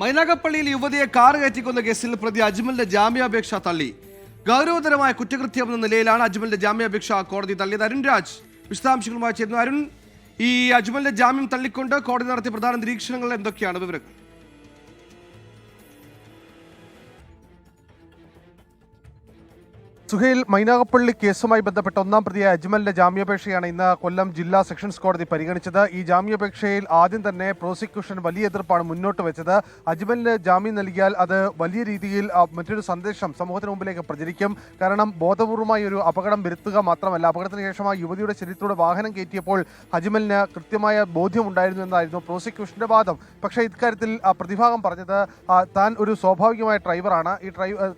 മൈനാഗപ്പള്ളിയിൽ യുവതിയെ കാർ കയറ്റിക്കൊന്ന കേസിൽ പ്രതി അജ്മലിന്റെ ജാമ്യാപേക്ഷ തള്ളി. ഗൗരവതരമായ കുറ്റകൃത്യം എന്ന നിലയിലാണ് അജ്മലിന്റെ ജാമ്യാപേക്ഷ കോടതി തള്ളിയത്. അരുൺ രാജ് വിശദാംശങ്ങളുമായി ചേരുന്നു. അരുൺ ഈ അജ്മലിന്റെ ജാമ്യം തള്ളിക്കൊണ്ട് കോടതി നടത്തിയ പ്രധാന നിരീക്ഷണങ്ങൾ എന്തൊക്കെയാണ്? വിവരങ്ങൾ. സുഹൈൽ മൈനാഗപ്പള്ളി കേസുമായി ബന്ധപ്പെട്ട ഒന്നാം പ്രതിയായ അജ്മലിന്റെ ജാമ്യാപേക്ഷയാണ് ഇന്ന് കൊല്ലം ജില്ലാ സെഷൻസ് കോടതി പരിഗണിച്ചത്. ഈ ജാമ്യാപേക്ഷയിൽ ആദ്യം തന്നെ പ്രോസിക്യൂഷൻ വലിയ എതിർപ്പാണ് മുന്നോട്ട് വെച്ചത്. അജ്മലിന് ജാമ്യം നൽകിയാൽ അത് വലിയ രീതിയിൽ മറ്റൊരു സന്ദേശം സമൂഹത്തിന് മുമ്പിലേക്ക് പ്രചരിക്കും. കാരണം ബോധപൂർവമായി ഒരു അപകടം വരുത്തുക മാത്രമല്ല അപകടത്തിന് ശേഷം ആ യുവതിയുടെ ശരീരത്തിലൂടെ വാഹനം കയറ്റിയപ്പോൾ അജ്മലിന് കൃത്യമായ ബോധ്യമുണ്ടായിരുന്നു എന്നായിരുന്നു പ്രോസിക്യൂഷന്റെ വാദം. പക്ഷേ ഇക്കാര്യത്തിൽ പ്രതിഭാഗം പറഞ്ഞത് താൻ ഒരു സ്വാഭാവികമായ ഡ്രൈവറാണ്. ഈ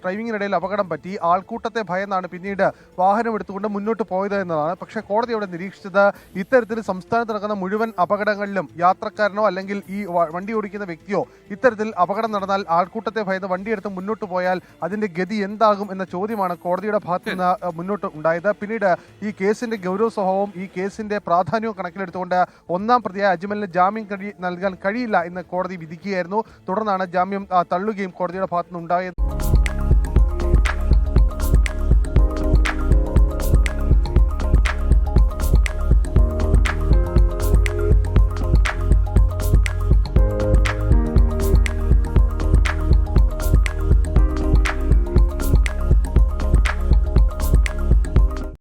ഡ്രൈവിംഗിനിടയിൽ അപകടം പറ്റി ആൾക്കൂട്ടത്തെ ഭയന്നാണ് പിന്നീട് വാഹനം എടുത്തുകൊണ്ട് മുന്നോട്ട് പോയത് എന്നതാണ്. പക്ഷേ കോടതി അവിടെ നിരീക്ഷിച്ചത് ഇത്തരത്തിൽ സംസ്ഥാനത്ത് നടക്കുന്ന മുഴുവൻ അപകടങ്ങളിലും യാത്രക്കാരനോ അല്ലെങ്കിൽ ഈ വണ്ടി ഓടിക്കുന്ന വ്യക്തിയോ ഇത്തരത്തിൽ അപകടം നടന്നാൽ ആൾക്കൂട്ടത്തെ ഭയന്ന് വണ്ടിയെടുത്ത് മുന്നോട്ട് പോയാൽ അതിന്റെ ഗതി എന്താകും എന്ന ചോദ്യമാണ് കോടതിയുടെ ഭാഗത്തു നിന്ന് മുന്നോട്ട് ഉണ്ടായത്. പിന്നീട് ഈ കേസിന്റെ ഗൗരവ സ്വഭാവവും ഈ കേസിന്റെ പ്രാധാന്യവും കണക്കിലെടുത്തുകൊണ്ട് ഒന്നാം പ്രതിയായ അജ്മലിന് ജാമ്യം കഴി നൽകാൻ കഴിയില്ല എന്ന് കോടതി വിധിക്കുകയായിരുന്നു. തുടർന്നാണ് ജാമ്യം തള്ളുകയും കോടതിയുടെ ഭാഗത്തുനിന്ന് ഉണ്ടായത്.